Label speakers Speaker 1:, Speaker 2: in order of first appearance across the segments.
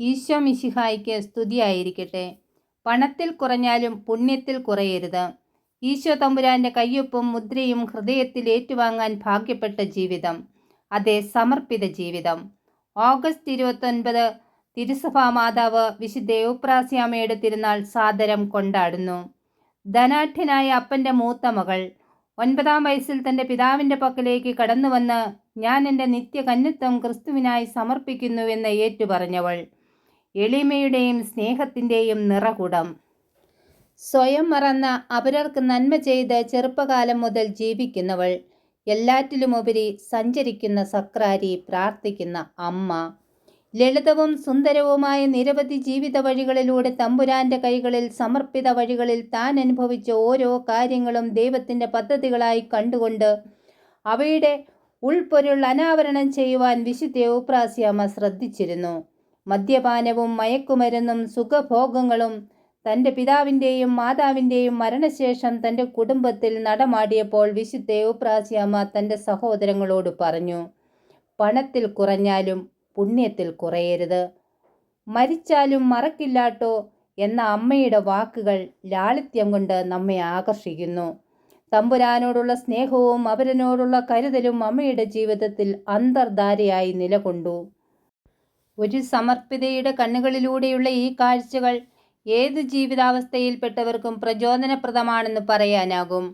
Speaker 1: ഈശോ മിശിഹായിക്ക് സ്തുതിയായിരിക്കട്ടെ. പണത്തിൽ കുറഞ്ഞാലും പുണ്യത്തിൽ കുറയരുത്. ഈശോ തമ്പുരാന്റെ കയ്യൊപ്പും മുദ്രയും ഹൃദയത്തിൽ ഏറ്റുവാങ്ങാൻ ഭാഗ്യപ്പെട്ട ജീവിതം. അതെ സമർപ്പിത ജീവിതം. ഓഗസ്റ്റ് ഇരുപത്തൊൻപത് തിരുസഭാ മാതാവ് വിശുദ്ധ യൂപ്രാസ്യാമയുടെ തിരുനാൾ സാദരം കൊണ്ടാടുന്നു. ധനാഠ്യനായ അപ്പന്റെ മൂത്ത മകൾ. ഒൻപതാം വയസ്സിൽ തന്റെ പിതാവിന്റെ പക്കലേക്ക് കടന്നുവന്ന് ഞാൻ എന്റെ നിത്യകന്യത്വം ക്രിസ്തുവിനായി സമർപ്പിക്കുന്നുവെന്ന് ഏറ്റുപറഞ്ഞവൾ. എളിമയുടെയും സ്നേഹത്തിന്റെയും നിറകുടം. സ്വയം മറന്ന അപരർക്ക് നന്മ ചെയ്ത് ചെറുപ്പകാലം മുതൽ ജീവിക്കുന്നവൾ എല്ലാറ്റിലുമുപരി സഞ്ചരിക്കുന്ന സക്രാരി പ്രാർത്ഥിക്കുന്ന അമ്മ. ലളിതവും സുന്ദരവുമായ നിരവധി ജീവിത വഴികളിലൂടെ തമ്പുരാന്റെ കൈകളിൽ സമർപ്പിത വഴികളിൽ താൻ അനുഭവിച്ച ഓരോ കാര്യങ്ങളും ദൈവത്തിന്റെ പദ്ധതികളായി കണ്ടുകൊണ്ട് അവയുടെ ഉൾപ്പൊരുൾ അനാവരണം ചെയ്യുവാൻ വിശുദ്ധ ഉപ്രാസിയമ്മ ശ്രദ്ധിച്ചിരുന്നു. മദ്യപാനവും മയക്കുമരുന്നും സുഖഭോഗങ്ങളും തന്റെ പിതാവിന്റെയും മാതാവിന്റെയും മരണശേഷം തന്റെ കുടുംബത്തിൽ നടമാടിയപ്പോൾ വിശുദ്ധ ഉപ്രാസിയമ്മ തന്റെ സഹോദരങ്ങളോട് പറഞ്ഞു പണത്തിൽ കുറഞ്ഞാലും പുണ്യത്തിൽ കുറയരുത്. മരിച്ചാലും മറക്കില്ലാട്ടോ എന്ന അമ്മയുടെ വാക്കുകൾ ലാളിത്യം കൊണ്ട് നമ്മെ ആകർഷിക്കുന്നു. തമ്പുരാനോടുള്ള സ്നേഹവും അവരനോടുള്ള കരുതലും അമ്മയുടെ ജീവിതത്തിൽ അന്തർധാരയായി നിലകൊണ്ടു. ഒരു സമർപ്പിതയുടെ കണ്ണുകളിലൂടെയുള്ള ഈ കാഴ്ചകൾ ഏത് ജീവിതാവസ്ഥയിൽപ്പെട്ടവർക്കും പ്രചോദനപ്രദമാണെന്ന് പറയാനാകും.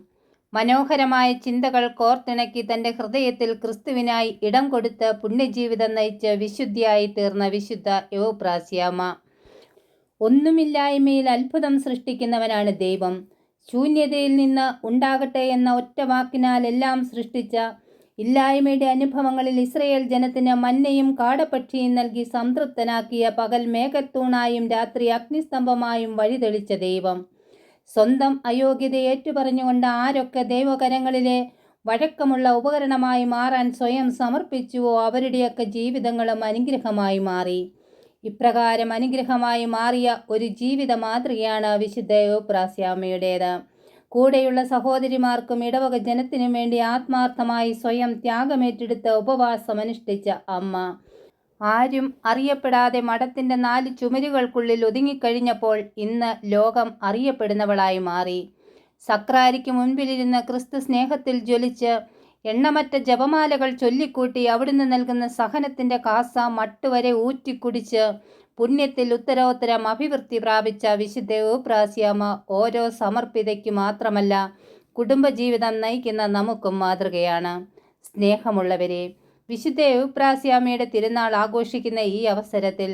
Speaker 1: മനോഹരമായ ചിന്തകൾ കോർത്തിണക്കി തന്റെ ഹൃദയത്തിൽ ക്രിസ്തുവിനായി ഇടം കൊടുത്ത് പുണ്യജീവിതം നയിച്ച് വിശുദ്ധിയായി തീർന്ന വിശുദ്ധ യോപ്രാസ്യാമ ഒന്നുമില്ലായ്മയിൽ അത്ഭുതം സൃഷ്ടിക്കുന്നവനാണ് ദൈവം. ശൂന്യതയിൽ നിന്ന് ഉണ്ടാകട്ടെ എന്ന ഒറ്റ വാക്കിനാൽ എല്ലാം സൃഷ്ടിച്ച ഇല്ലായ്മയുടെ അനുഭവങ്ങളിൽ ഇസ്രയേൽ ജനത്തിന് മന്നയും കാടപക്ഷിയും നൽകി സംതൃപ്തനാക്കിയ പകൽ മേഘത്തൂണായും രാത്രി അഗ്നിസ്തംഭമായും വഴിതെളിച്ച ദൈവം. സ്വന്തം അയോഗ്യത ഏറ്റുപറഞ്ഞുകൊണ്ട് ആരൊക്കെ ദൈവകരങ്ങളിലെ വഴക്കമുള്ള ഉപകരണമായി മാറാൻ സ്വയം സമർപ്പിച്ചുവോ അവരുടെയൊക്കെ ജീവിതങ്ങളും അനുഗ്രഹമായി മാറി. ഇപ്രകാരം അനുഗ്രഹമായി മാറിയ ഒരു ജീവിത മാതൃകയാണ് വിശുദ്ധ യോപ്രാസ്യാമയുടേത് കൂടെയുള്ള സഹോദരിമാർക്കും ഇടവക ജനത്തിനും വേണ്ടി ആത്മാർത്ഥമായി സ്വയം ത്യാഗമേറ്റെടുത്ത് ഉപവാസമനുഷ്ഠിച്ച അമ്മ. ആരും അറിയപ്പെടാതെ മഠത്തിന്റെ നാല് ചുമരുകൾക്കുള്ളിൽ ഒതുങ്ങിക്കഴിഞ്ഞപ്പോൾ ഇന്ന് ലോകം അറിയപ്പെടുന്നവളായി മാറി. സക്രാരിക്ക് മുൻപിലിരുന്ന് ക്രിസ്തു സ്നേഹത്തിൽ ജ്വലിച്ച് എണ്ണമറ്റ ജപമാലകൾ ചൊല്ലിക്കൂട്ടി അവിടുന്ന് നൽകുന്ന സഹനത്തിന്റെ കാസ മട്ടുവരെ ഊറ്റിക്കുടിച്ച് പുണ്യത്തിൽ ഉത്തരോത്തരം അഭിവൃദ്ധി പ്രാപിച്ച വിശുദ്ധ ഊപ്രാസ്യാമ ഓരോ സമർപ്പിതയ്ക്ക് മാത്രമല്ല കുടുംബജീവിതം നയിക്കുന്ന നമുക്കും മാതൃകയാണ്. സ്നേഹമുള്ളവരെ വിശുദ്ധ ഊപ്രാസ്യാമയുടെ തിരുനാൾ ആഘോഷിക്കുന്ന ഈ അവസരത്തിൽ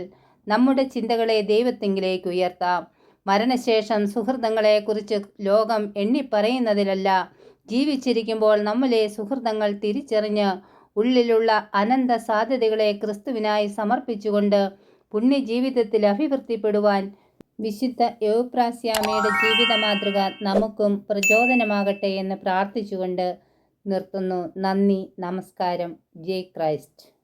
Speaker 1: നമ്മുടെ ചിന്തകളെ ദൈവത്തെങ്കിലേക്ക് ഉയർത്താം. മരണശേഷം സുഹൃതങ്ങളെക്കുറിച്ച് ലോകം എണ്ണിപ്പറയുന്നതിലല്ല ജീവിച്ചിരിക്കുമ്പോൾ നമ്മളെ സുഹൃതങ്ങൾ തിരിച്ചറിഞ്ഞ് ഉള്ളിലുള്ള അനന്ത സാധ്യതകളെ ക്രിസ്തുവിനായി സമർപ്പിച്ചുകൊണ്ട് പുണ്യജീവിതത്തിൽ അഭിവൃദ്ധിപ്പെടുവാൻ വിശുദ്ധ യോപ്രാസ്യാമയുടെ ജീവിത മാതൃക നമുക്കും പ്രചോദനമാകട്ടെ എന്ന് പ്രാർത്ഥിച്ചുകൊണ്ട് നിർത്തുന്നു. നന്ദി. നമസ്കാരം. ജയ് ക്രൈസ്റ്റ്.